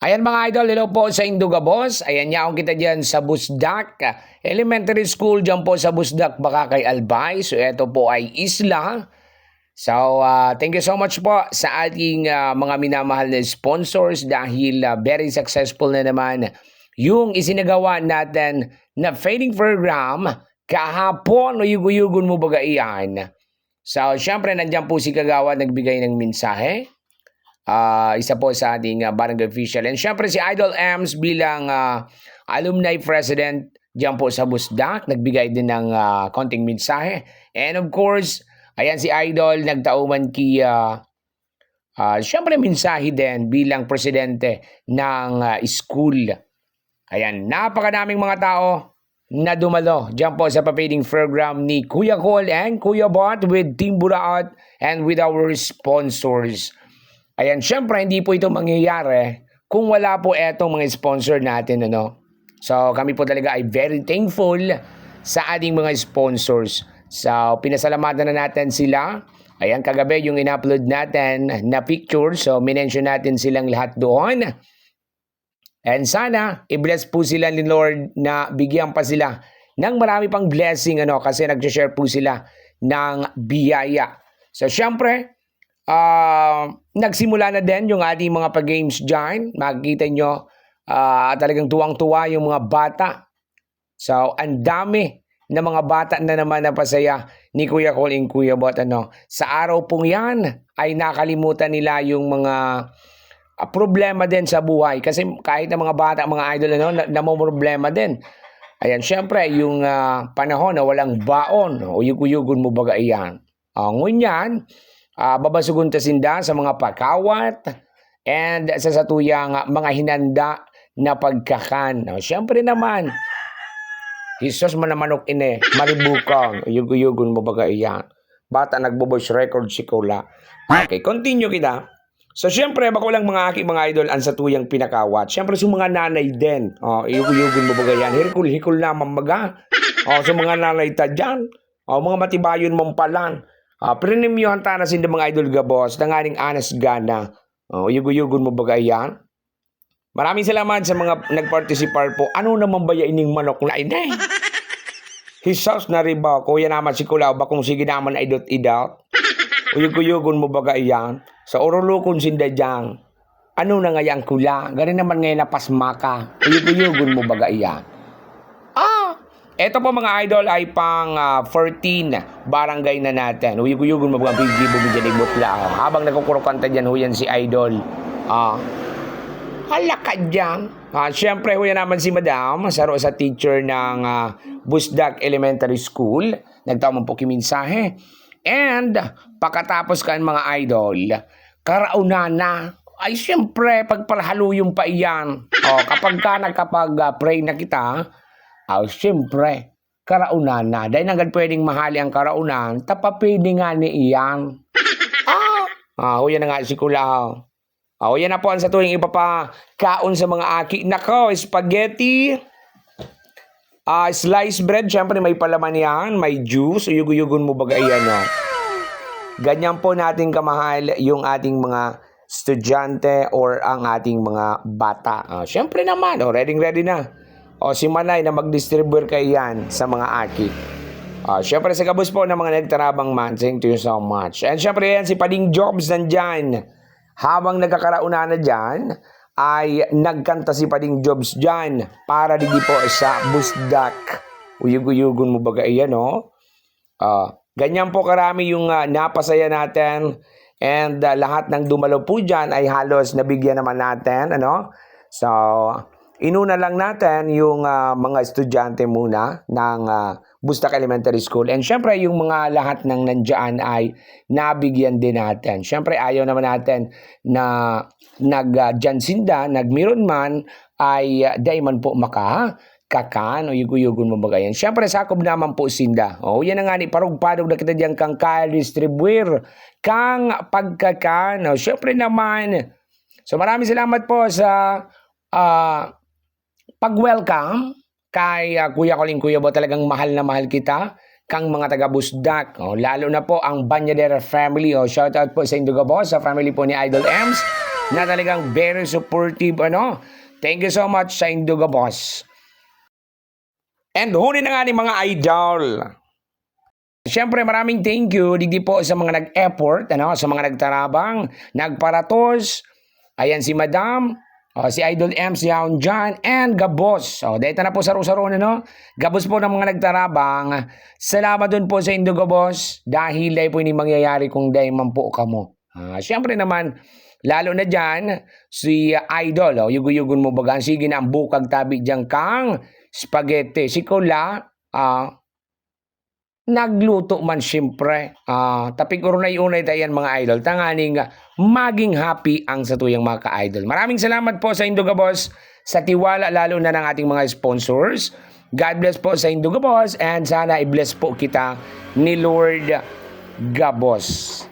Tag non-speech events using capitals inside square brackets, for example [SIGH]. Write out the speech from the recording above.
Ayan mga idol, hello po sa Induga Boss. Ayan niya kita dyan sa Busdak Elementary School dyan po sa Busdak, baka kay Albay. So ito po ay isla. So uh, thank you so much po sa ating uh, mga minamahal na sponsors dahil uh, very successful na naman yung isinagawa natin na fading program kahapon o yuguyugon mo baga iyan. So syempre nandyan po si Kagawa nagbigay ng mensahe. Ah, isa po sa ating uh, barangay official. And syempre si Idol Ems bilang ah, alumni president diyan po sa Busdak, nagbigay din ng ah, konting mensahe. And of course, ayan si Idol nagtauman kay ah, ah, syempre mensahe din bilang presidente ng ah, school. Ayan, napakadaming mga tao na dumalo diyan po sa papading program ni Kuya Cole and Kuya Bot with Team Buraot and with our sponsors. Ayan, syempre hindi po ito mangyayari kung wala po etong mga sponsor natin, ano. So, kami po talaga ay very thankful sa ating mga sponsors. So, pinasalamatan na natin sila. Ayan, kagabi yung in-upload natin na picture. So, minention natin silang lahat doon. And sana, i-bless po sila ni Lord na bigyan pa sila ng marami pang blessing ano kasi nag-share po sila ng biyaya. So, syempre, ah, nagsimula na din yung ating mga pag-games dyan. Makikita nyo, ah, talagang tuwang-tuwa yung mga bata. So, ang dami na mga bata na naman na pasaya ni Kuya Cole and Kuya Bot. Ano. Sa araw pong yan, ay nakalimutan nila yung mga ah, problema din sa buhay. Kasi kahit na mga bata, mga idol, ano, na, namumroblema din. Ayan, syempre, yung ah, panahon na walang baon, uyug-uyugon mo baga iyan. Uh, ngunyan, ah, babasugon ta sinda sa mga pakawat and sa satuyang mga hinanda na pagkakan. No, syempre naman, Jesus man na manok ine, maribukang, uyug-uyugon mo baga iyan. Bata nagbo-voice record si Kula. Okay, continue kita. So, syempre, bako lang mga aking mga idol ang sa tuyang pinakawat. Syempre, sa mga nanay din. Oh, iyug-iyugin mo baga yan. Hikul-hikul naman baga. Oh, sa mga nanay ta dyan. Oh, mga matibayon mong palan. Ah, premiumyohan ta na sin mga idol ga boss. Nanganing anas gana. Oh, iyug-iyugon mo baga yan. Maraming salamat sa mga nagparticipar po. Ano naman ba ining manok na ine? [LAUGHS] Hisaus na riba, kuya naman si Kulaw, bakong sige naman na idot-idot. [LAUGHS] Uyug-uyugon mo baga iyan. Sa orolukon sinda dyan. Ano na nga yang kula? Gani naman ngayon na pasma ka. Uyug-uyugon mo baga iyan. Eto po mga idol ay pang ah, 14 barangay na natin. Uyug-uyugon mo baga bigi bumidyan ibutla. Habang nagkukurukanta dyan huyan si idol. Ah, Hala ka dyan. Ah, Siyempre, huya naman si Madam, saro sa teacher ng ah, Busdak Elementary School. Nagtamang po kiminsahe. And, pagkatapos kan mga idol, karaunana, ay siyempre, pagpalhalo yung pa iyan. O, kapag ka nagkapag-pray na kita, ay siyempre, karaunana. Dahil nagad pwedeng mahali ang karaunan, tapapili nga ni iyan. [LAUGHS] Ah, ah huya na nga si Kulao. Oh, yan na po ang sa tuwing iba pa kaon sa mga aki. Nako, spaghetti. Ah, sliced bread, syempre may palaman yan, may juice, uyug-uyugon mo baga yan, no? Ganyan po natin kamahal yung ating mga estudyante or ang ating mga bata. Ah, syempre naman, oh, ready ready na. O si Manay na mag-distribute kay yan sa mga aki. Ah, syempre sa kabus po ng mga nagtarabang man, thank you so much. And syempre yan, si Pading Jobs nandyan habang nagkakarauna na dyan, ay nagkanta si Pading Jobs dyan para digi po sa Busdak. Uyug-uyugon mo baga iyan, no? Ah, ganyan po karami yung ah, napasaya natin and ah, lahat ng dumalo po dyan ay halos nabigyan naman natin, ano? So, inuna lang natin yung ah, mga estudyante muna ng ah, Bustak Elementary School. And syempre, yung mga lahat ng nandyan ay nabigyan din natin. Syempre, ayaw naman natin na nag uh, sinda, nagmiron man, ay uh, day po maka kakan o yuguyugon mo bagayan. Syempre, sakob naman po sinda. O, yan na nga ni parug-padog na kita diyan kang kaya distribuir, kang pagkakan. O, syempre naman. So, maraming salamat po sa uh, pag-welcome kay uh, Kuya Koling Kuya Bo talagang mahal na mahal kita kang mga taga Busdak. Oh, lalo na po ang Banyadera family. Oh, shout out po sa Induga Boss, sa family po ni Idol Ems. na talagang very supportive ano. Thank you so much sa Induga Boss. And huli na nga ni mga idol. Siyempre maraming thank you digdi po sa mga nag-effort, ano, sa mga nagtarabang, nagparatos. Ayan si Madam, oh, si Idol M, si Yaon John, and Gabos. Oh, dahil na po sa Rosaron, ano? Gabos po ng mga nagtarabang. Salamat dun po sa Indo Gabos dahil dahil po ini mangyayari kung dahil man po kamo. Ah, Siyempre naman, lalo na dyan, si Idol, oh, yugo-yugon mo baga, sige na ang bukag tabi dyan kang spaghetti. Si Kula, ah, nagluto man siyempre. Ah, tapi ko rin unay tayan mga idol. Tanganing ah, maging happy ang sa tuyang mga ka-idol. Maraming salamat po sa Induga Boss sa tiwala lalo na ng ating mga sponsors. God bless po sa Induga Boss and sana i-bless po kita ni Lord Gabos.